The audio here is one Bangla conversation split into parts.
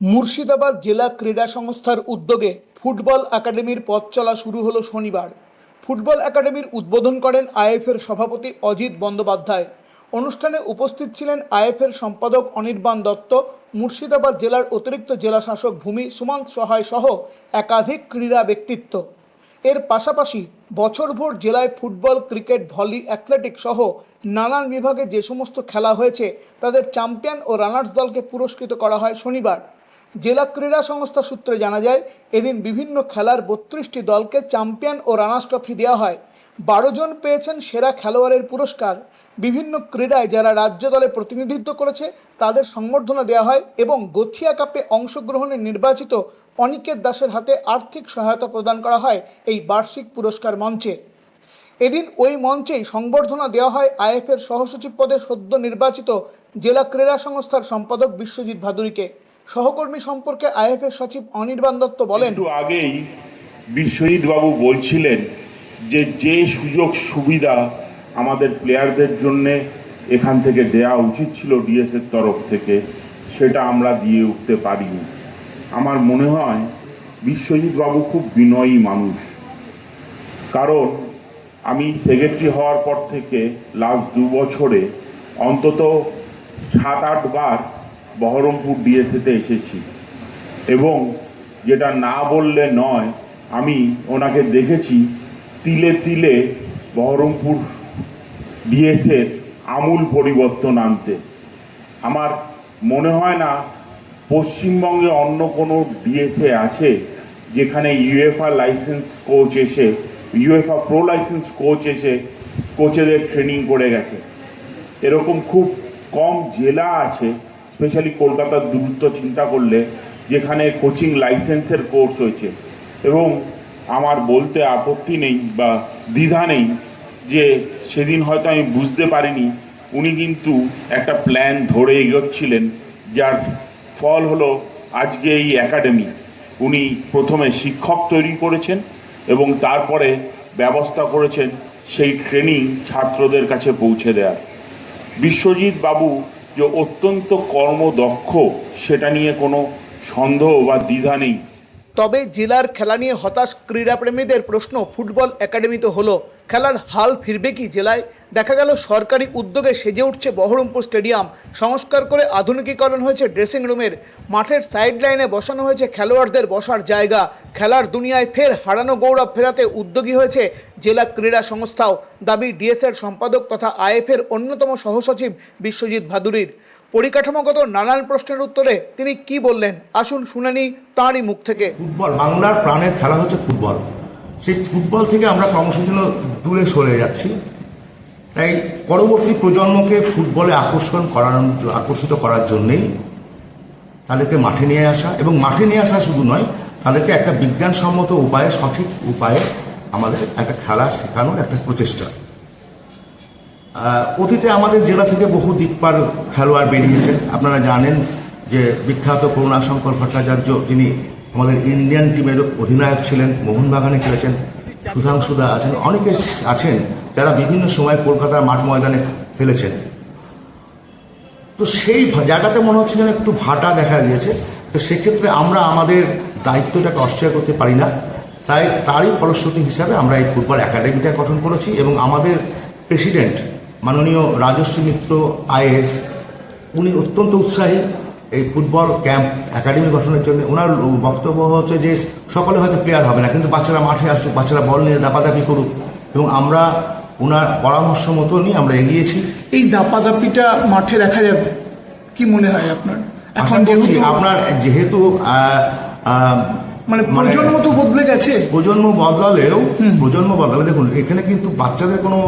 মুর্শিদাবাদ জেলা ক্রীড়া সংস্থার উদ্যোগে ফুটবল একাডেমির পথ চলা শুরু হলো শনিবার। ফুটবল একাডেমির উদ্বোধন করেন আইএফের সভাপতি অজিত বন্দ্যোপাধ্যায়। অনুষ্ঠানে উপস্থিত ছিলেন আইএফের সম্পাদক অনির্বাণ দত্ত, মুর্শিদাবাদ জেলার অতিরিক্ত জেলা শাসক ভূমি সুমন্ত সহায় সহ একাধিক ক্রীড়া ব্যক্তিত্ব। এর পাশাপাশি বছরভর জেলায় ফুটবল, ক্রিকেট, ভলি, অ্যাথলেটিক সহ নানান বিভাগে যে সমস্ত খেলা হয়েছে, তাদের চ্যাম্পিয়ন ও রানার্স দলকে পুরস্কৃত করা হয় শনিবার। জেলা ক্রীড়া সংস্থা সূত্রে জানা যায়, এদিন বিভিন্ন খেলার বত্রিশটি দলকে চ্যাম্পিয়ন ও রানার্স ট্রফি দেওয়া হয়। বারো জন পেয়েছেন সেরা খেলোয়াড়ের পুরস্কার। বিভিন্ন ক্রীড়ায় যারা রাজ্য দলে প্রতিনিধিত্ব করেছে, তাদের সংবর্ধনা দেওয়া হয় এবং গথিয়া কাপে অংশগ্রহণে নির্বাচিত অনিকেত দাসের হাতে আর্থিক সহায়তা প্রদান করা হয় এই বার্ষিক পুরস্কার মঞ্চে। এদিন ওই মঞ্চেই সংবর্ধনা দেওয়া হয় আইএফের সহসচিব পদে সদ্য নির্বাচিত জেলা ক্রীড়া সংস্থার সম্পাদক বিশ্বজিৎ ভাদুরীকে। সহকর্মী সম্পর্কে আইএফের সচিব অনির্বাণ দত্ত বলেন, একটু আগেই বিশ্বজিৎ বাবু বলছিলেন যে যে সুযোগ সুবিধা আমাদের প্লেয়ারদের জন্যে এখান থেকে দেয়া উচিত ছিল ডিএসের তরফ থেকে, সেটা আমরা দিয়ে উঠতে পারিনি। আমার মনে হয় বিশ্বজিৎ বাবু খুব বিনয়ী মানুষ। কারণ আমি সেক্রেটারি হওয়ার পর থেকে লাস্ট দু বছরে অন্তত সাত আটবার বহরমপুর ডিএসএতে এসেছি। এবং যেটা না বললে নয়, আমি ওনাকে দেখেছি তিলে তিলে বহরমপুর ডিএসের আমূল পরিবর্তন আনতে। আমার মনে হয় না পশ্চিমবঙ্গে অন্য কোনো ডিএসএ আছে যেখানে ইউএফআ লাইসেন্স কোচ এসে ইউএফআ প্রো লাইসেন্স কোচ এসে কোচেদের ট্রেনিং করে গেছে। এরকম খুব কম জেলা আছে স্পেশালি কলকাতার দূরত্ব চিন্তা করলে যেখানে কোচিং লাইসেন্সের কোর্স হয়েছে। এবং আমার বলতে আপত্তি নেই বা দ্বিধা নেই যে সেদিন হয়তো আমি বুঝতে পারিনি, উনি কিন্তু একটা প্ল্যান ধরে এগোচ্ছিলেন, যার ফল হলো আজকে এই একাডেমি উনি প্রথমে শিক্ষক তৈরি করেছেন এবং তারপরে ব্যবস্থা করেছেন সেই ট্রেনিং ছাত্রদের কাছে পৌঁছে দেওয়ার। বিশ্বজিৎ বাবু যে অত্যন্ত কর্মদক্ষ, সেটা নিয়ে কোনো সন্দেহ বা দ্বিধা নেই। তবে জেলার খেলা নিয়ে হতাশ ক্রীড়াপ্রেমীদের প্রশ্ন, ফুটবল একাডেমিতে হলো। খেলার হাল ফিরবে কি জেলায়? দেখা গেল সরকারি উদ্যোগে সেজে উঠছে বহরমপুর স্টেডিয়াম। সংস্কার করে আধুনিকীকরণ হয়েছে ড্রেসিং রুমের মাঠের সাইড লাইনে বসানো হয়েছে খেলোয়াড়দের বসার জায়গা। খেলার দুনিয়ায় ফের হারানো গৌরব ফেরাতে উদ্যোগী হয়েছে জেলা ক্রীড়া সংস্থাও। দাবি, ডিএসএর সম্পাদক তথা আইএফের অন্যতম সহসচিব বিশ্বজিৎ ভাদুরীর। পরিকাঠামোগত নানান প্রশ্নের উত্তরে তিনি কি বললেন, আসুন শুনানি তাঁরই মুখ থেকে। ফুটবল, বাংলার প্রাণের খেলা হচ্ছে ফুটবল। সেই ফুটবল থেকে আমরা ক্রমশ যেন দূরে সরে যাচ্ছি। তাই পরবর্তী প্রজন্মকে ফুটবলে আকর্ষণ করার, আকর্ষিত করার জন্যেই তাদেরকে মাঠে নিয়ে আসা এবং মাঠে নিয়ে আসা শুধু নয় তাদেরকে একটা বিজ্ঞানসম্মত উপায়ে, সঠিক উপায়ে আমাদের একটা খেলা শেখানোর একটা প্রচেষ্টা। অতীতে আমাদের জেলা থেকে বহু দিকপার খেলোয়াড় বেরিয়েছেন। আপনারা জানেন যে বিখ্যাত করুণাশঙ্কর ভট্টাচার্য যিনি আমাদের ইন্ডিয়ান টিমের অধিনায়ক ছিলেন, মোহনবাগানে খেলেছেন সুধাংশুদা আছেন, অনেকে আছেন যারা বিভিন্ন সময় কলকাতার মাঠ ময়দানে খেলেছেন। তো সেই জায়গাতে মনে হচ্ছে যেন একটু ভাটা দেখা গিয়েছে। তো সেক্ষেত্রে আমরা আমাদের দায়িত্বটাকে অস্বীকার করতে পারি না। তাই তারই ফলশ্রুতি হিসাবে আমরা এই ফুটবল একাডেমিটা গঠন করেছি এবং আমাদের প্রেসিডেন্ট মাননীয় রাজস্বী মিত্র আইএস উনি অত্যন্ত উৎসাহী এই ফুটবল ক্যাম্প একাডেমি গঠনের জন্য। ওনার বক্তব্য হচ্ছে যে সকলে হয়তো প্লেয়ার হবে না কিন্তু বাচ্চারা মাঠে আসুক বাচ্চারা বল নিয়ে দাপাদাপি করুক। এবং আমরা ওনার পরামর্শ মতনই আমরা এগিয়েছি। এই দাপাদাপিটা মাঠে দেখা যাবে কি মনে হয় আপনার? এখন আপনার যেহেতু মানে প্রজন্ম তো বদলে গেছে। প্রজন্ম বদলালেও প্রজন্ম বদলালে দেখুন এখানে কিন্তু বাচ্চাদের কোনো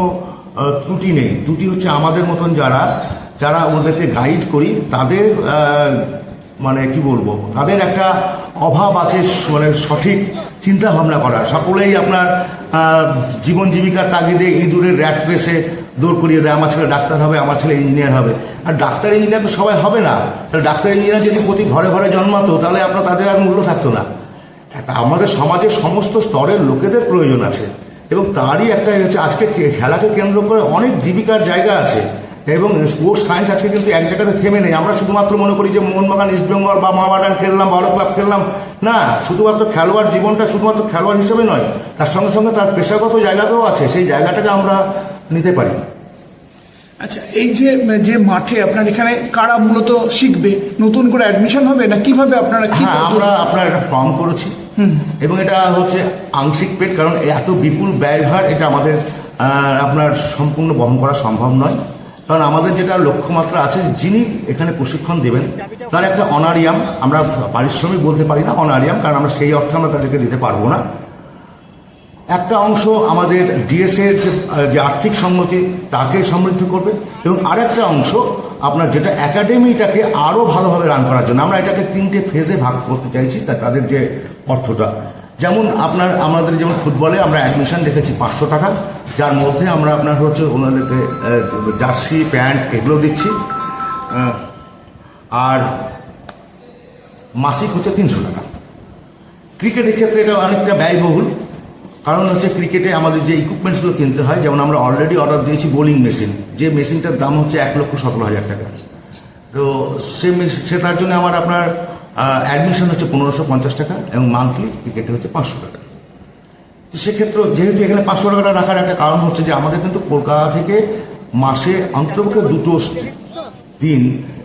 ত্রুটি নেই। ত্রুটি হচ্ছে আমাদের মতন যারা যারা ওদেরকে গাইড করি তাদের মানে কি বলব তাদের একটা অভাব আছে মানে সঠিক চিন্তা ভাবনা করার। সকলেই আপনার জীবন জীবিকার তাগিদে ইঁদুরের র্যাট রেসে দৌড় করিয়ে দেয়, আমার ছেলে ডাক্তার হবে, আমার ছেলে ইঞ্জিনিয়ার হবে। আর ডাক্তার ইঞ্জিনিয়ার তো সবাই হবে না। তাহলে ডাক্তার ইঞ্জিনিয়ার যদি প্রতি ঘরে ঘরে জন্মাতো, তাহলে আপনার, তাদের আর মূল্য থাকতো না। আমাদের সমাজের সমস্ত স্তরের লোকেদের প্রয়োজন আছে। এবং তারই একটা হচ্ছে, আজকে খেলাকে কেন্দ্র করে অনেক জীবিকার জায়গা আছে। এবং স্পোর্টস সায়েন্স আজকে কিন্তু এক জায়গাতে থেমে নেই। আমরা শুধুমাত্র মনে করি যে মোহনবাগান ইস্টবেঙ্গল বা মহাবাগান খেললাম, বড় ক্লাব খেললাম। না, শুধুমাত্র খেলোয়াড় জীবনটা শুধুমাত্র খেলোয়াড় হিসেবে নয়, তার সঙ্গে সঙ্গে তার পেশাগত জায়গাতেও আছে। সেই জায়গাটাকে আমরা নিতে পারি। আচ্ছা এই যে যে মাঠে আপনার এখানে কারা মূলত শিখবে? নতুন করে অ্যাডমিশন হবে না কীভাবে আপনারা হ্যাঁ আমরা আপনার একটা ফর্ম করেছি। এবং এটা হচ্ছে আংশিক পেট কারণ এত বিপুল ব্যয়ভার এটা আমাদের আপনার সম্পূর্ণ বহন করা সম্ভব নয়। কারণ আমাদের যেটা লক্ষ্যমাত্রা আছে যিনি এখানে প্রশিক্ষণ দেবেন তার একটা অনারিয়াম আমরা পারিশ্রমিক বলতে পারি না অনারিয়াম কারণ আমরা সেই অর্থে আমরা তাদেরকে দিতে পারব না। একটা অংশ আমাদের ডিএসএর যে আর্থিক সম্মতি, তাকে সমৃদ্ধ করবে এবং আরেকটা অংশ আপনার যেটা একাডেমিটাকে আরও ভালোভাবে রান করার জন্য। আমরা এটাকে তিনটে ফেজে ভাগ করতে চাইছি তাদের যে অর্থটা। যেমন আপনার, আমাদের যেমন ফুটবলে আমরা অ্যাডমিশন দেখেছি পাঁচশো টাকা, যার মধ্যে আমরা আপনার হচ্ছে ওনাদেরকে জার্সি প্যান্ট এগুলো দিচ্ছি। আর মাসিক হচ্ছে তিনশো টাকা। ক্রিকেটের ক্ষেত্রে এটা অনেকটা ব্যয়বহুল। কারণ হচ্ছে ক্রিকেটে আমাদের যে ইকুইপমেন্টসগুলো কিনতে হয়, যেমন আমরা অলরেডি অর্ডার দিয়েছি বোলিং মেশিন যে মেশিনটার দাম হচ্ছে এক লক্ষ সতেরো হাজার টাকা। তো সে সেটার জন্য আমার আপনার অ্যাডমিশন হচ্ছে পনেরোশো পঞ্চাশ টাকা এবং মান্থলি ক্রিকেটে হচ্ছে পাঁচশো টাকা। তো সেক্ষেত্রে যেহেতু এখানে পাঁচশো টাকাটা রাখার একটা কারণ হচ্ছে যে আমাদের কিন্তু কলকাতা থেকে মাসে অন্তপক্ষে দুটো দিন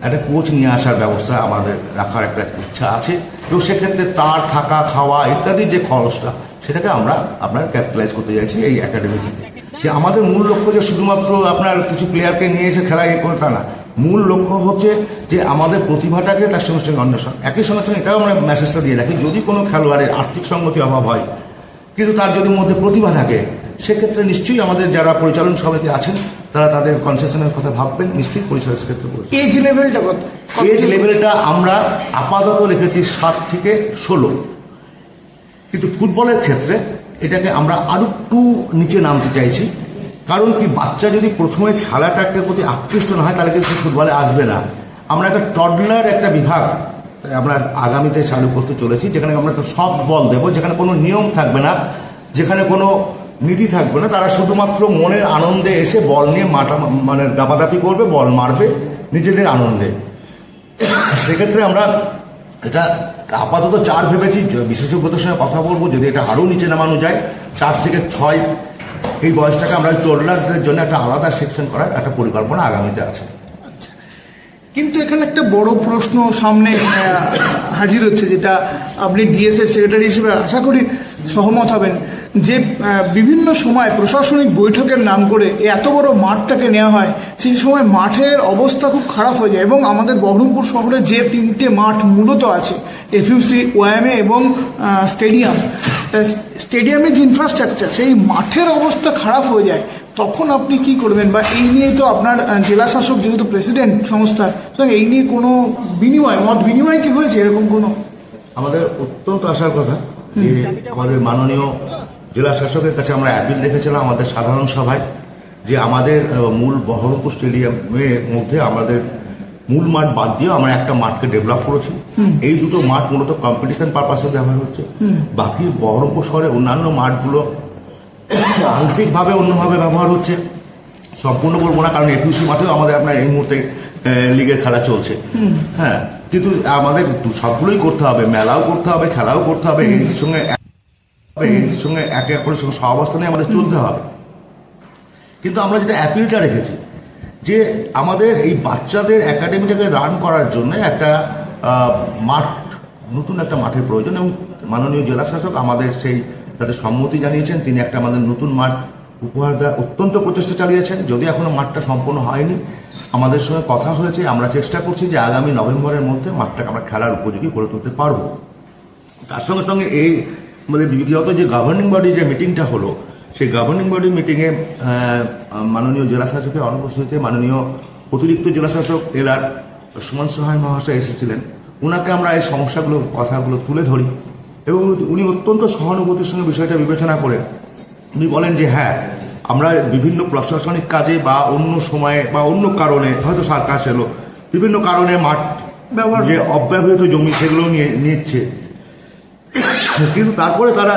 একটা কোচ নিয়ে আসার ব্যবস্থা আমাদের রাখার একটা ইচ্ছা আছে। এবং সেক্ষেত্রে তার থাকা, খাওয়া ইত্যাদি যে খরচটা সেটাকে আমরা আপনার ক্যাপিটালাইজ করতে চাইছি এই একাডেমি থেকে। যে আমাদের মূল লক্ষ্য যে শুধুমাত্র আপনার কিছু প্লেয়ারকে নিয়ে এসে খেলা এ করে না মূল লক্ষ্য হচ্ছে যে আমাদের প্রতিভাটাকে তার সঙ্গে সঙ্গে অন্বেষণ। একই সঙ্গে সঙ্গে এটাও আমরা মেসেজটা দিয়ে রাখি যদি কোনো খেলোয়াড়ের আর্থিক সঙ্গতি অভাব হয় কিন্তু তার যদি মধ্যে প্রতিভা থাকে সেক্ষেত্রে নিশ্চয়ই আমাদের যারা পরিচালন সমিতি আছেন তারা তাদের কনসেশনের কথা ভাববেন নিশ্চয়ই পরিচালন ক্ষেত্রে এজ লেভেলটা কত? এজ লেভেলটা আমরা আপাতত রেখেছি সাত থেকে ষোলো। কিন্তু ফুটবলের ক্ষেত্রে এটাকে আমরা আরও একটু নিচে নামতে চাইছি। কারণ কি, বাচ্চা যদি প্রথমে খেলাটাকে প্রতি আকৃষ্ট না হয়, তাহলে কিন্তু ফুটবলে আসবে না। আমরা একটা টডলার একটা বিভাগ আমরা আগামীতে চালু করতে চলেছি, যেখানে আমরা একটা সব বল দেবো, যেখানে কোনো নিয়ম থাকবে না, যেখানে কোনো নীতি থাকবে না। তারা শুধুমাত্র মনের আনন্দে এসে বল নিয়ে মাটা মানে দাপাদাপি করবে বল মারবে নিজেদের আনন্দে। সেক্ষেত্রে আমরা এটা আপাতত চার ভেবেছি বিশেষজ্ঞদের সঙ্গে কথা বলব, যদি এটা আরও নিচে নামানো যায়। চার থেকে ছয়, এই বয়সটাকে আমরা চোরলারদের জন্য একটা আলাদা সেকশন করার একটা পরিকল্পনা আগামীতে আছে। কিন্তু এখানে একটা বড় প্রশ্ন সামনে হাজির হচ্ছে, যেটা আপনি ডিএসএফ সেক্রেটারি হিসেবে আশা করি সহমত হবেন। যে বিভিন্ন সময় প্রশাসনিক বৈঠকের নাম করে এত বড় মাঠটাকে নেওয়া হয়, সেই সময় মাঠের অবস্থা খুব খারাপ হয়ে যায়। এবং আমাদের বহরমপুর শহরে যে তিনটে মাঠ মূলত আছে, এফইউসি, ওয়াইএমএ এবং স্টেডিয়াম স্টেডিয়ামের যে ইনফ্রাস্ট্রাকচার সেই মাঠের অবস্থা খারাপ হয়ে যায়। তখন আপনি কি করবেন? বা এই নিয়ে তো আপনার জেলা শাসক যেহেতু প্রেসিডেন্ট সংস্থার, সুতরাং এই নিয়ে কোনো বিনিময়, মত বিনিময় কি হয়েছে এরকম কোনো? আমাদের অত্যন্ত আশার কথা যে আমাদের মাননীয় জেলা শাসকের কাছে আমরা অ্যাপিল রেখেছিলাম আমাদের সাধারণ সভায় যে আমাদের মূল বহরমপুর স্টেডিয়ামের মধ্যে আমাদের মূল মাঠ বাদ দিয়ে আমরা একটা মাঠকে ডেভেলপ করেছি। এই দুটো মাঠ মূলত কম্পিটিশন পারপাসে ব্যবহার হচ্ছে। বাকি বহরমপুর শহরে অন্যান্য মাঠগুলো আংশিকভাবে অন্যভাবে ব্যবহার হচ্ছে। সম্পূর্ণ বলব না কারণ একুশে মাঠেও আমাদের আপনার এই মুহূর্তে লিগের খেলা চলছে। হ্যাঁ কিন্তু আমাদের সবগুলোই করতে হবে মেলাও করতে হবে খেলাও করতে হবে এর সঙ্গে এর সঙ্গে একে অপরের সঙ্গে সহাবস্থানে আমাদের চলতে হবে। কিন্তু আমরা যেটা অ্যাপিলটা রেখেছি, যে আমাদের এই বাচ্চাদের একাডেমিটাকে রান করার জন্য একটা মাঠ, নতুন একটা মাঠের প্রয়োজন এবং মাননীয় জেলা শাসক আমাদের সেই তাদের সম্মতি জানিয়েছেন। তিনি একটা আমাদের নতুন মাঠ উপহার দেওয়ার অত্যন্ত প্রচেষ্টা চালিয়েছেন। যদি এখনও মাঠটা সম্পূর্ণ হয়নি, আমাদের সঙ্গে কথা হয়েছে। আমরা চেষ্টা করছি যে আগামী নভেম্বরের মধ্যে মাঠটাকে আমরা খেলার উপযোগী করে তুলতে পারব। তার সঙ্গে সঙ্গে এই মানে বিগত যে গভর্নিং বডি যে মিটিংটা হলো সেই গভর্নিং বডি মিটিংয়ে মাননীয় জেলা শাসকের অনুপস্থিতিতে মাননীয় অতিরিক্ত জেলা শাসক এলার সুমন সহায় মহাশয় এসেছিলেন। ওনাকে আমরা এই সমস্যাগুলো কথাগুলো তুলে ধরি এবং উনি অত্যন্ত সহানুভূতির সঙ্গে বিষয়টা বিবেচনা করে উনি বলেন যে হ্যাঁ আমরা বিভিন্ন প্রশাসনিক কাজে বা অন্য সময়ে বা অন্য কারণে হয়তো সার্কাস এলো বিভিন্ন কারণে মাঠ ব্যবহার যে অব্যবহৃত জমি সেগুলো নিয়ে নিচ্ছে। কিন্তু তারপরে তারা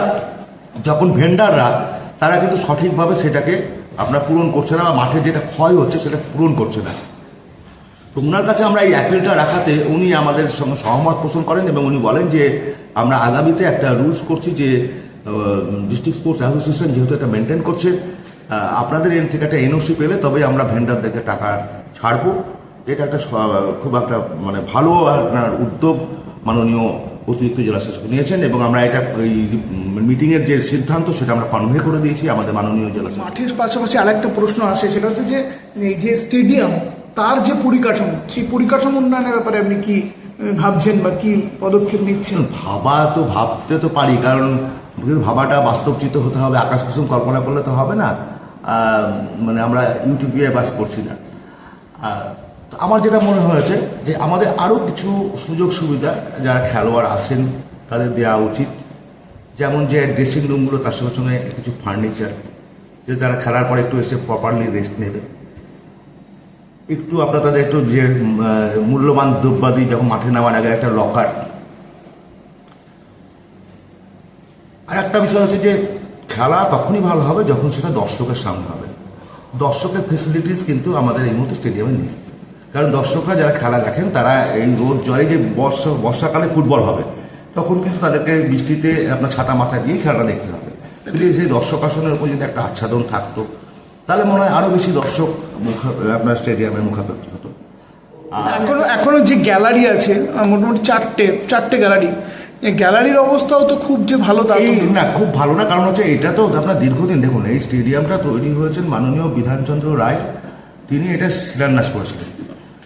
যখন ভেন্ডাররা তারা কিন্তু সঠিকভাবে সেটাকে আপনার পূরণ করছে না মাঠে যেটা ক্ষয় হচ্ছে সেটা পূরণ করছে না। তো ওনার কাছে আমরা এই অ্যাপিলটা রাখাতে উনি আমাদের সঙ্গে সহমত পোষণ করেন এবং উনি বলেন যে, আমরা আগামীতে একটা রুলস করছি যে ডিস্ট্রিক্ট স্পোর্টস অ্যাসোসিয়েশন যেহেতু এটা মেনটেন করছে আপনাদের এর থেকে একটা এনওসি পেলে তবে আমরা ভেন্ডারদেরকে টাকা ছাড়বো। এটা একটা খুব একটা মানে ভালো আপনার উদ্যোগ মাননীয় অতিরিক্ত জেলা শাসক নিয়েছেন এবং আমরা এটা ওই মিটিংয়ের যে সিদ্ধান্ত সেটা আমরা কনভে করে দিয়েছি আমাদের মাননীয় জেলা শাসক। মাঠের পাশাপাশি আরেকটা প্রশ্ন আসে সেটা হচ্ছে যে এই যে স্টেডিয়াম তার যে পরিকাঠামো সেই পরিকাঠামো উন্নয়নের ব্যাপারে আপনি কি ভাবছেন বা কি পদক্ষেপ নিচ্ছেন? ভাবা তো ভাবতে তো পারি কারণ ভাবাটা বাস্তবচিত হতে হবে আকাশ কুসুম কল্পনা করলে তো হবে না। মানে আমরা ইউটিউবে বাস করছি না। আমার যেটা মনে হয়েছে যে আমাদের আরও কিছু সুযোগ সুবিধা যারা খেলোয়াড় আসেন তাদের দেওয়া উচিত। যেমন যে ড্রেসিং রুমগুলো তার সঙ্গে সঙ্গে কিছু ফার্নিচার যে যারা খেলার পরে একটু এসে প্রপারলি রেস্ট নেবে। একটু আপনার তাদের একটু যে মূল্যবান দ্রব্যাদি যখন মাঠে নামার আগে একটা লকার আর একটা বিষয় হচ্ছে যে, খেলা তখনই ভালো হবে যখন সেটা দর্শকের সামনে হবে। দর্শকের ফেসিলিটিস কিন্তু আমাদের এই মুহূর্তে স্টেডিয়ামে নেই। কারণ দর্শকরা যারা খেলা দেখেন তারা এই রোদ জলে যে বর্ষা বর্ষাকালে ফুটবল হবে তখন কিন্তু তাদেরকে বৃষ্টিতে আপনার ছাতা মাথায় দিয়ে খেলাটা দেখতে হবে। কিন্তু সেই দর্শক আসনের উপর যদি একটা আচ্ছাদন থাকতো তাহলে মনে হয় আরও বেশি দর্শক মুখা আপনার স্টেডিয়ামে মুখাপেক্ষি হতো। এখনও এখনও যে গ্যালারি আছে মোটামুটি চারটে চারটে গ্যালারি এই গ্যালারির অবস্থাও তো খুব যে ভালো তা। না খুব ভালো না কারণ হচ্ছে এটা তো আপনার দীর্ঘদিন দেখুন এই স্টেডিয়ামটা তৈরি হয়েছেন মাননীয় বিধানচন্দ্র রায় তিনি এটা শিলান্যাস করেছিলেন।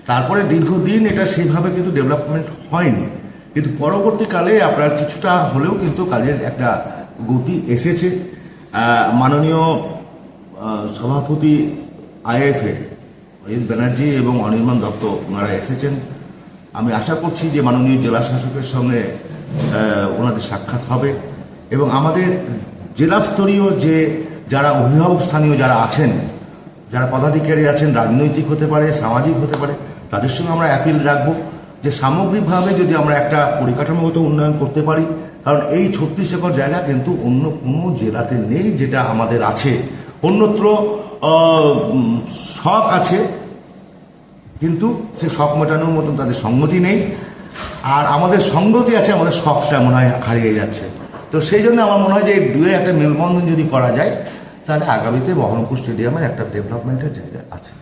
তারপরে দীর্ঘদিন এটা সেইভাবে কিন্তু ডেভেলপমেন্ট হয়নি। কিন্তু পরবর্তীকালে আপনার কিছুটা হলেও কিন্তু কাজের একটা গতি এসেছে। মাননীয় সভাপতি আইএফএ অজিত ব্যানার্জি এবং অনির্বাণ দত্ত ওনারা এসেছেন। আমি আশা করছি যে মাননীয় জেলা শাসকের সঙ্গে ওনাদের সাক্ষাৎ হবে এবং আমাদের জেলা স্তরীয় যে যারা অভিভাবক স্থানীয় যারা আছেন, যারা পদাধিকারী আছেন, রাজনৈতিক হতে পারে, সামাজিক হতে পারে তাদের সঙ্গে আমরা অ্যাপিল রাখব যে সামগ্রিকভাবে যদি আমরা একটা পরিকাঠামোগত উন্নয়ন করতে পারি, কারণ এই ছত্রিশ একর জায়গা কিন্তু অন্য কোনো জেলাতে নেই যেটা আমাদের আছে। অন্যত্র শখ আছে, কিন্তু সে শখ মেটানোর মতন তাদের সঙ্গতি নেই। আর আমাদের সঙ্গতি আছে, আমাদের শখটা মনে হয় হারিয়ে যাচ্ছে। তো সেই জন্য আমার মনে হয় যে দুয়ে একটা মেলবন্ধন যদি করা যায়, তাহলে আগামীতে বহরমপুর স্টেডিয়ামের একটা ডেভেলপমেন্টের জায়গা আছে।